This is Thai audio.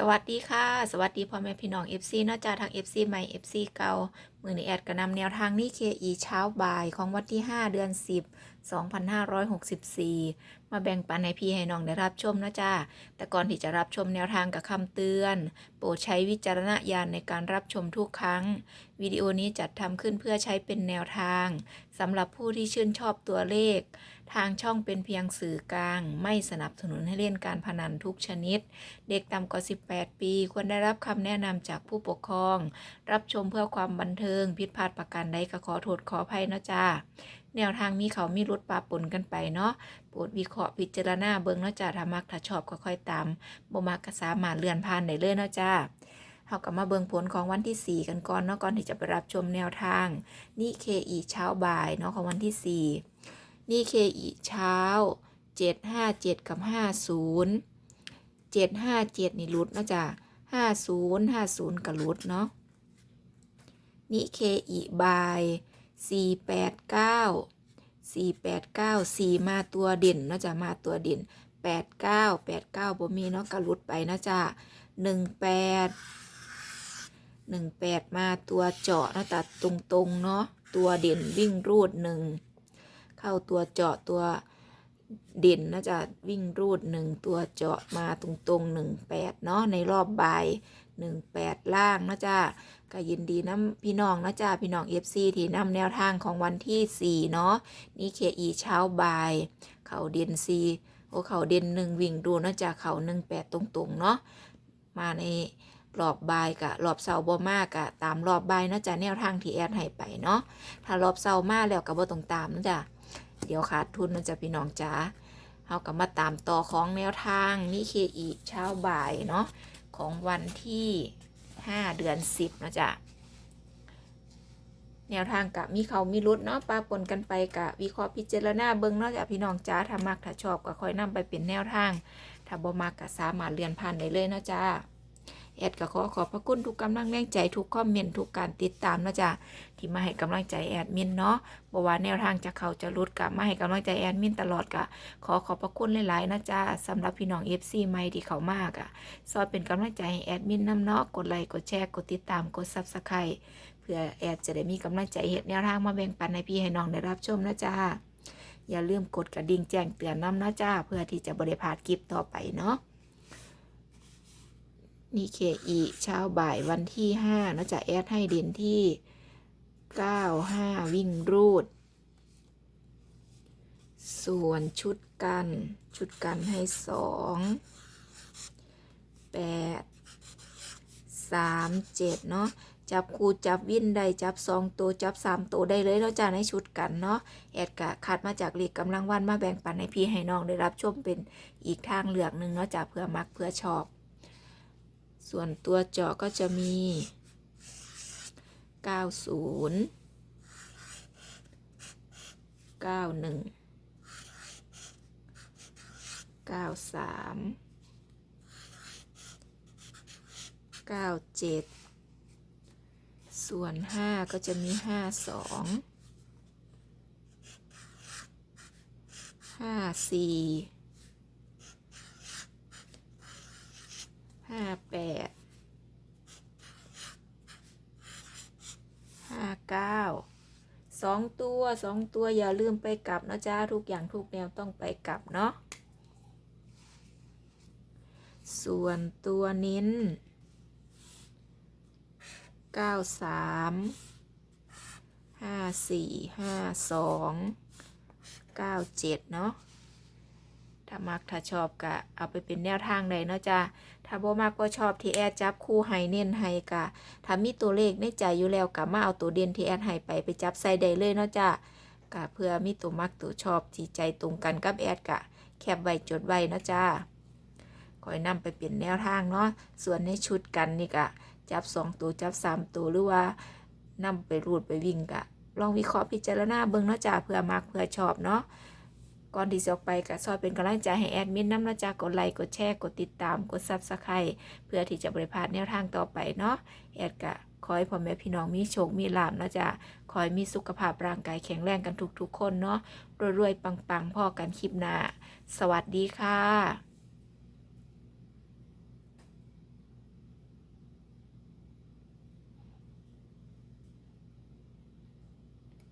สวัสดีค่ะ สวัสดีพ่อแม่พี่น้อง FC นอกจากทาง FC ใหม่ FC เก่า มือนี้แอดก็นำแนวทางนี้ KE เช้าบ่ายของวันที่ 5 เดือน 10 2564 มาแบ่งปันให้พี่ให้น้องได้รับชมนะจ้าแต่ก่อนที่จะรับชมแนวทางกับคำเตือน โปรดใช้วิจารณญาณในการรับชมทุกครั้ง วิดีโอนี้จัดทำขึ้นเพื่อใช้เป็นแนวทางสำหรับผู้ที่ชื่นชอบตัวเลข ทางช่องเป็นเพียงสื่อกลาง ไม่สนับสนุนให้เล่นการพนันทุกชนิด เด็กต่ำกว่า 18 ปี ควรได้รับคำแนะนำจากผู้ปกครอง รับชมเพื่อความบันเทิงผิดพลาดประการใดก็ขอโทษขออภัยเนาะจ้าแนวทางมีเขามีรุดปาปนกันไปเนาะโปรดวิเคราะห์พิจารณาเบิ่งเนาะจ้าถ้ามักถ้าชอบก็ค่อยตามบ่มักก็สามารถเลื่อนผ่านได้เลยเนาะจ้าเฮาก็มาเบิ่งผลของวันที่ 4 กันก่อนเนาะก่อนที่จะไปรับชมแนวทางนี่เคอีเช้าบ่ายเนาะของวันที่ 4 นี่เคอีเช้า 757 กับ 50 757 นี่รุดเนาะจ้า50 50กับรุดเนาะ นี่เคอีบายสี่แปดเก้าสี่แปดเก้าสี่มาตัวเด่นเนาะจ้ะมาตัวเด่นแปดเก้าแปดเก้าบ่มีเนาะกระลุดไปเนาะจ้ะหนึ่งแปดหนึ่งแปดมาตัวเจาะเนาะตัดตรงๆเนาะตัวเด่นวิ่งรูดหนึ่งเข้าตัวเจาะตัวเด่นเนาะจ้ะวิ่งรูดหนึ่งตัวเจาะมาตรงๆหนึ่งแปดเนาะในรอบบ่าย หนึ่งแปดล่างนะจ้ะก็ยินดีน้ำพี่น้องนะจ้าพี่น้อง FC ที่นำแนวทางของวันที่ 4 เนาะนี่เคอีเช้าบ่าย เขาเดนซีโอเขาเดนหนึ่งวิ่งดูนะจ้าเขาหนึ่งแปดตรงๆ เนาะมาในรอบบายกะรอบเสาบ่มากกะตามรอบบายนะจ้าแนวทางที่แอดให้ไปเนาะถ้ารอบเสามาแล้วก็บ่ต้องตามนะจ้าเดี๋ยวขาดทุนนะจ้าพี่น้องจ้าเฮาก็มาตามต่อของแนวทางนี่เคอีเช้าบ่ายเนาะ ของวันที่5เดือน10นะจ๊ะแนวทางกับมีเขามีรุดเนาะปาปนกันไปกับวิเคราะห์พิจารณาเบิ่งเนาะจ้ะพี่น้องจ้าถ้ามักถ้าชอบก็ค่อยนำไปเป็นแนวทาง ถ้าบ่มักก็สามารถเลื่อนผ่านได้เลยเนาะจ้า แอดก็ขอขอบพระคุณทุกกำลังแรงใจทุกคอมเมนต์ทุกการติดตามนะจ้ะที่มาให้กำลังใจแอดมินเนาะบ่ว่าแนวทางจะเขาจะรุดกะมาให้กำลังใจแอดมินตลอดกะขอขอบพระคุณหลายๆนะจ้าสำหรับพี่น้อง FC ใหม่ที่เขามากอะซอยเป็นกำลังใจให้แอดมินน้ำเนาะกดไลค์กดแชร์กดติดตามกดซับสไครต์เพื่อแอดจะได้มีกำลังใจเห็ดแนวทางมาแบ่งปันให้พี่ให้น้องได้รับชมนะจ้าอย่าลืมกดกระดิ่งแจ้งเตือนน้ำนะจ้าเพื่อที่จะบริพาดคลิปต่อไปเนาะ นี่เคอีเช้าบ่ายวันที่5นะจะแอดให้เด่นที่ 95 วิ่งรูด ส่วนชุดกัน ชุดกันให้สองแปดสามเจ็ดเนาะจับคู่จับวินได้จับสองตัวจับสามตัวได้เลยแล้วจ้าในชุดกันเนาะแอดกะคัดมาจากเลขกกำลังวันมาแบ่งปันให้พี่ให้น้องได้รับชมเป็นอีกทางเลือกหนึ่งเนาะจ้าเพื่อมักเพื่อชอบ ส่วนตัวเจาะก็จะมี 90 91 93 97 ส่วน 5 ก็จะมี 52 54 58 สองตัวสองตัวอย่าลืมไปกลับนะจ้าทุกอย่างทุกแนวต้องไปกลับเนาะส่วนตัวเน้น 93 54 52 97 เนาะ ถ้ามักถ้าชอบก็เอาไปเป็นแนวทางใดเนาะจ้าถ้าบ่มักบ่ชอบที่แอดจับคู่ให้เน้นให้กะถ้ามีตัวเลขในใจอยู่แล้วก็มาเอาตัวเด่นที่แอดให้ไปไปจับใส่ได้เลยเนาะจ้ากะเพื่อมีตัวมักตัวชอบที่ใจตรงกันกับแอดกะแคบไว้จดไว้เนาะจ้าคอยนำไปเปลี่ยนแนวทางเนาะ ส่วนในชุดกันนี่กะจับสองตัวจับสามตัวหรือว่านำไปรูดไปวิ่งกะ ลองวิเคราะห์พิจารณาเบิ่งเนาะจ้าเพื่อมักเพื่อชอบเนาะ ก่อนที่จะออกไปก็ซอยเป็นกำลังใจให้แอดมินน้ำนะจ้ากดไลค์กดแชร์กดติดตามกดซับสไครต์เพื่อที่จะบริพาดแนวทางต่อไปเนาะแอดกะขอให้พ่อแม่พี่น้องมีโชค มีลาบนะจ๊ะขอให้มีสุขภาพร่างกายแข็งแรงกันทุกๆคนเนาะรวยๆปังๆพ่อกันคลิปหน้า สวัสดีค่ะ